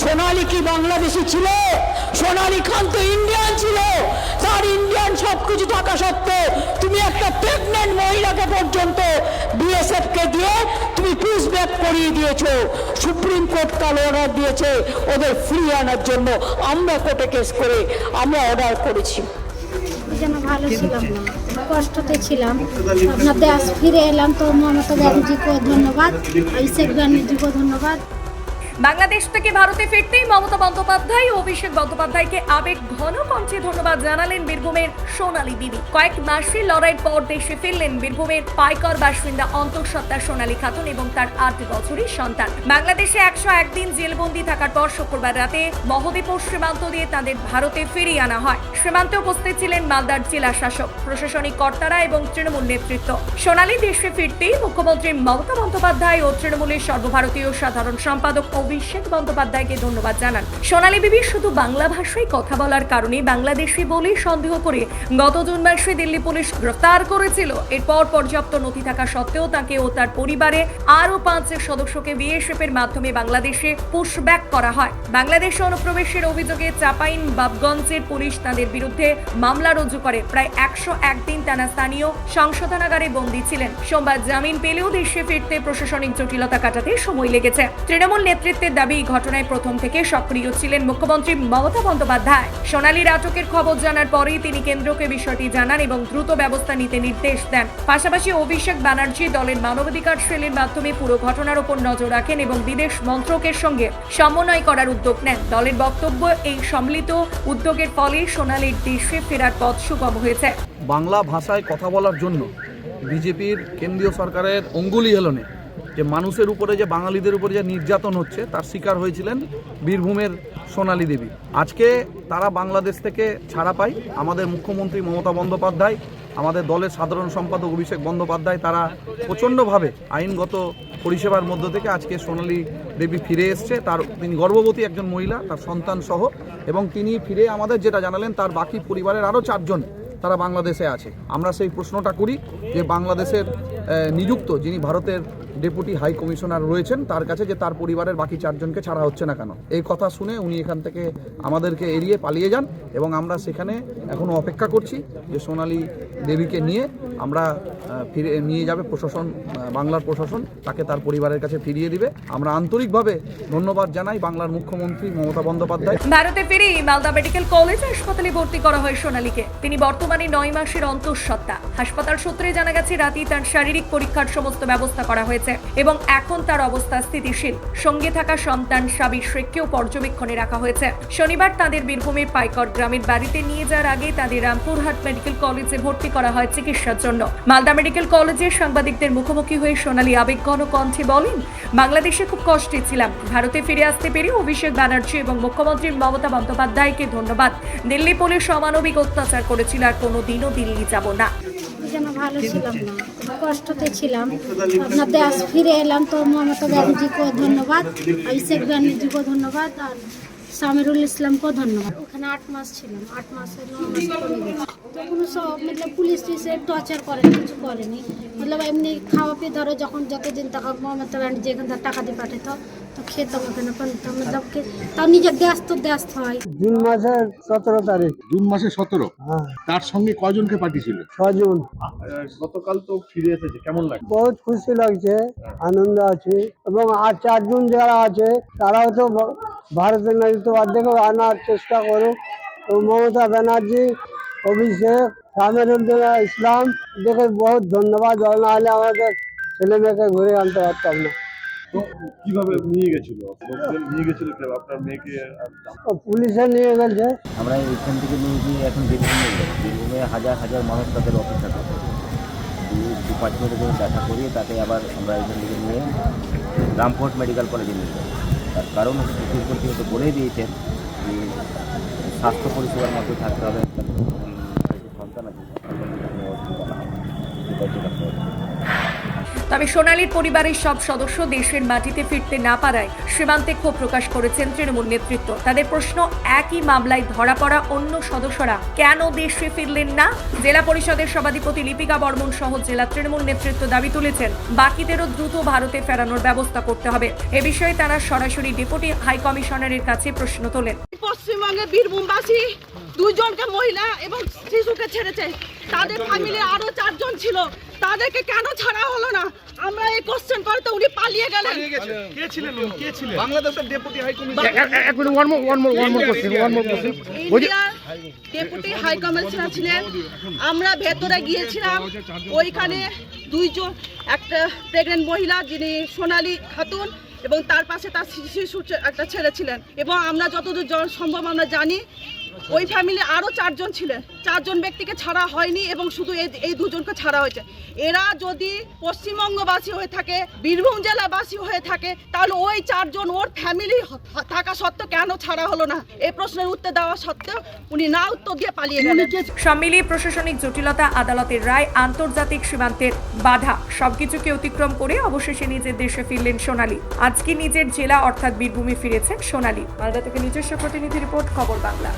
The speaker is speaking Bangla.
সোনালি কি বাংলাদেশি ছিল? সোনালি খান তো ইন্ডিয়ান ছিল। তার ইন্ডিয়ান সব কিছু থাকা সত্ত্বেও তুমি একটা প্রেগনেন্ট মহিলাকে পর্যন্ত বিএসএফ কে দিয়ে তুমি পুশ ব্যাক করিয়ে দিয়েছ। সুপ্রিম কোর্ট কাল অর্ডার দিয়েছে। ওদের ফ্রি আনার জন্য আমরা কোর্টে কেস করে আমরা অর্ডার করেছি। ভালো ছিলাম কষ্টতে ছিলাম। আপনার দেশ ফিরে এলাম তো মমতা ব্যানার্জিকে ধন্যবাদ অভিষেক ব্যানার্জিকে ধন্যবাদ। বাংলাদেশ থেকে ভারতে ফিরতেই মমতা বন্দ্যোপাধ্যায় ও অভিষেক বন্দ্যোপাধ্যায়কে আবেগ ঘন কণ্ঠে ধন্যবাদ জানালেন বীরভূমের সোনালী বিবি। কয়েক মাসের লড়াইয়ের পর দেশে ফিরলেন বীরভূমের পাইকর বাসিন্দা অন্তঃসত্ত্বা সোনালী খাতুন এবং তার আট বছরের সন্তান। বাংলাদেশে একশো একদিন জেলবন্দি থাকার পর শুক্রবার রাতে মহদীপুর সীমান্ত দিয়ে তাদের ভারতে ফিরিয়ে আনা হয়। সীমান্তে উপস্থিত ছিলেন মালদার জেলা শাসক, প্রশাসনিক কর্তারা এবং তৃণমূল নেতৃত্ব। সোনালী দেশে ফিরতেই মুখ্যমন্ত্রী মমতা বন্দ্যোপাধ্যায় ও তৃণমূলের সর্বভারতীয় সাধারণ সম্পাদক অভিষেক বন্দ্যোপাধ্যায়কে ধন্যবাদ জানান। সোনালী বিবি শুধু বাংলা ভাষায় কথা বলার কারণে বাংলাদেশি বলে সন্দেহ করে গত জুন মাসে দিল্লি পুলিশ গ্রেফতার করেছিল। এরপর পর্যাপ্ত নথি থাকা সত্ত্বেও তাকে ও তার পরিবারে আরও পাঁচ সদস্যকে বিএসএফ এর মাধ্যমে বাংলাদেশে পুশব্যাক করা হয়। বাংলাদেশে অনুপ্রবেশের অভিযোগে চাপাইন বাবগঞ্জের পুলিশ তাদের বিরুদ্ধে মামলা রুজু করে। প্রায় একশো একদিন টানা স্থানীয় সংশোধনাগারে বন্দী ছিলেন। সোমবার জামিন পেলেও দেশে ফিরতে প্রশাসনিক জটিলতা কাটাতে সময় লেগেছে। তৃণমূল নেতৃত্বের দাবি, ঘটনায় প্রথম থেকে সক্রিয় ছিলেন মুখ্যমন্ত্রী মমতা বন্দ্যোপাধ্যায়। সোনালীর আটকের খবর জানার পরেই তিনি কেন্দ্রকে বিষয়টি জানান এবং দ্রুত ব্যবস্থা নিতে নির্দেশ দেন। পাশাপাশি অভিষেক ব্যানার্জি দলের মানবাধিকার সেলের মাধ্যমে পুরো ঘটনার উপর নজর রাখেন এবং বিদেশ মন্ত্রকের সঙ্গে সমন্বয় করার উদ্যোগ নেন। দলের বক্তব্য, এই সম্মিলিত উদ্যোগের ফলে সোনালীর দেশে ফেরার পথ সুগম হয়েছে। বাংলা ভাষায় কথা বলার জন্য বিজেপির কেন্দ্রীয় সরকারের অঙ্গুলি হেলনে যে মানুষের উপরে যে, বাঙালিদের উপরে যে নির্যাতন হচ্ছে, তার শিকার হয়েছিলেন বীরভূমের সোনালী দেবী। আজকে তারা বাংলাদেশ থেকে ছাড়া পায়। আমাদের মুখ্যমন্ত্রী মমতা বন্দ্যোপাধ্যায়, আমাদের দলের সাধারণ সম্পাদক অভিষেক বন্দ্যোপাধ্যায়, তারা প্রচণ্ডভাবে আইনগত পরিষেবার মধ্য থেকে আজকে সোনালী দেবী ফিরে এসছে। তার, তিনি গর্ভবতী একজন মহিলা, তার সন্তান সহ, এবং তিনি ফিরে আমাদের যেটা জানালেন, তার বাকি পরিবারের আরও চারজন তারা বাংলাদেশে আছে। আমরা সেই প্রশ্নটা করি যে, বাংলাদেশের নিযুক্ত যিনি ভারতের ডেপুটি হাই কমিশনার রয়েছেন, তার কাছে যে তার পরিবারের বাকি চারজনকে ছাড়া হচ্ছে না কেন? এই কথা শুনে উনি এখান থেকে আমাদেরকে এড়িয়ে পালিয়ে যান এবং আমরা সেখানে এখনও অপেক্ষা করছি যে সোনালি দেবীকে নিয়ে আমরা ফিরে নিয়ে যাবে প্রশাসন বাংলার প্রশাসন, তাকে তার পরিবারের কাছে ফিরিয়ে দিবে। আমরা আন্তরিকভাবে ধন্যবাদ জানাই বাংলার মুখ্যমন্ত্রী মমতা বন্দ্যোপাধ্যায়। ভারতে ফিরেই মালদা মেডিকেল কলেজ হাসপাতালে ভর্তি করা হয় সোনালীকে। তিনি বর্তমানে নয় মাসের অন্তঃসত্ত্বা। হাসপাতাল সূত্রে জানা গেছে, রাতেই তার শারীরিক পরীক্ষার সমস্ত ব্যবস্থা করা হয়েছে। এবং এখন তার অবস্থা স্থিতিশীল। সঙ্গে থাকা সন্তান সাবির শেখকেও পর্যবেক্ষণে রাখা হয়েছে। শনিবার তাদের বীরভূমের পাইকর গ্রামের বাড়িতে নিয়ে যাওয়ার আগে তাদের রামপুরহাট মেডিকেল কলেজে ভর্তি করা হয় চিকিৎসার জন্য। মালদা মেডিকেল কলেজে সাংবাদিকদের মুখোমুখি হয়ে সোনালী আবেগঘন কণ্ঠে বলেন, বাংলাদেশে খুব কষ্টে ছিলাম। ভারতে ফিরে আসতে পেরে অভিষেক ব্যানার্জি এবং মুখ্যমন্ত্রী মমতা বন্দ্যোপাধ্যায়কে ধন্যবাদ। দিল্লি পুলিশ অমানবিক অত্যাচার করেছিল আর কোনোদিনও দিল্লি যাব না। যেন ভালো ছিলাম না। কষ্টতে ছিলাম। আপনার দেশ ফিরে এলাম তো মমতা ব্যানার্জিকে ধন্যবাদ। অভিষেক ব্যানার্জিকে ধন্যবাদ। আর সামিরুল ইসলামকেও ধন্যবাদ। ওখানে আট মাস ছিলাম আট মাসে ন মাস করে তখন সব মতলব পুলিশ এসে টর্চার করে কিছু করেনি। মতলব এমনি খাওয়া পিয়ে ধরো যখন যতদিন টাকা মমতা থেকে টাকা দিয়ে পাঠাত তো খেতাম ওখানে পানতাম মতলব তাও নিজের দেশ তো দেশ হয়। জুন মাসের সতেরো তারিখ। জুন মাসে সতেরো? হ্যাঁ। তার সঙ্গে কয়জনকে পাঠিয়েছিল? ছজন গতকাল তো ফিরে এসেছে কেমন লাগে বহুত খুশি লাগছে আনন্দ আছে এবং আর চারজন যারা আছে তারাও তো ভারতের নারীত্ববাদ দেখে আনার চেষ্টা করুক। তো মমতা ব্যানার্জি অভিষেক সামিরুদ্দৌলা ইসলাম দেখে বহুত ধন্যবাদ। নাহলে আমাদের ছেলে মেয়েকে ঘুরে আনতে পারতাম না। কীভাবে নিয়ে গেছিল? নিয়ে গেছিল আপনার মেয়েকে পুলিশে নিয়ে গেছে। আমরা এখান থেকে নিয়ে গিয়ে এখন বীরভূমে বীরভূমে হাজার হাজার মানুষ তাদের অপেক্ষা করে দু- পাঁচ মিনিটের জন্য দেখা করিয়ে তাকে আবার আমরা এখান থেকে নিয়ে রামফোর্ট মেডিকেল কলেজে নিয়ে যাই তার কারণ সুপ্রিম কোর্ট যেহেতু বলেই দিয়েছেন যে স্বাস্থ্য পরিষেবার মধ্যে থাকতে হবে। সন্তান আছে তবে সোনালীর পরিবারের সব সদস্য দেশের মাটিতে ফিরতে না পারায় সীমান্তে ক্ষোভ প্রকাশ করেছেন তৃণমূল নেতৃত্ব। তাদের প্রশ্ন একই মামলায় ধরা পড়া অন্য সদস্যরা কেন দেশে ফিরলেন না? জেলা পরিষদের সভাধিপতি লিপিকা বর্মন সহ জেলা তৃণমূল নেতৃত্ব দাবি তুলেছেন বাকিদেরও দ্রুত ভারতে ফেরানোর ব্যবস্থা করতে হবে। এ বিষয়ে তারা সরাসরি ডেপুটি হাই কমিশনারের কাছে প্রশ্ন তোলেন। পশ্চিমবঙ্গে বীরভূমবাসী দুজনকে মহিলা এবং শিশুকে ছেড়েছে। তাদের ফ্যামিলি আরও চারজন ছিল। তাদেরকে কেন ছাড়া হলো না? আমরা এই কোশ্চেন করে তো উনি পালিয়ে গেলেন। কে ছিলেন উনি? কে ছিলেন? বাংলাদেশের ডেপুটি হাই ইন্ডিয়ার ডেপুটি হাই কমিশনার ছিলেন। আমরা ভেতরে গিয়েছিলাম। ওইখানে দুইজন একটা প্রেগনেন্ট মহিলা যিনি সোনালী খাতুন এবং তার পাশে তার শিশু একটা ছেলে ছিলেন। এবং আমরা যতদূর সম্ভব আমরা জানি ওই ফ্যামিলি আরও চারজন ছিলেন। চারজন ব্যক্তিকে ছাড়া হয়নি এবং শুধু এই দুজনকে ছাড়া হয়েছে। এরা যদি পশ্চিমবঙ্গবাসী হয়ে থাকে, বীরভূম জেলাবাসী হয়ে থাকে, তাহলে ওই চারজন ওর ফ্যামিলি থাকা সত্ত্বেও কেন ছাড়া হলো না? এই প্রশ্নের উত্তর দেওয়া সত্ত্বেও উনি না উত্তর দিয়ে পালিয়ে গেলেন। সব মিলিয়ে প্রশাসনিক জটিলতা আদালতের রায়, আন্তর্জাতিক সীমান্তের বাধা, সবকিছুকে অতিক্রম করে অবশেষে নিজের দেশে ফিরলেন সোনালী। আজকে নিজের জেলা অর্থাৎ বীরভূমে ফিরেছেন সোনালী। মালদা থেকে নিজস্ব প্রতিনিধি রিপোর্ট, খবর বাংলা।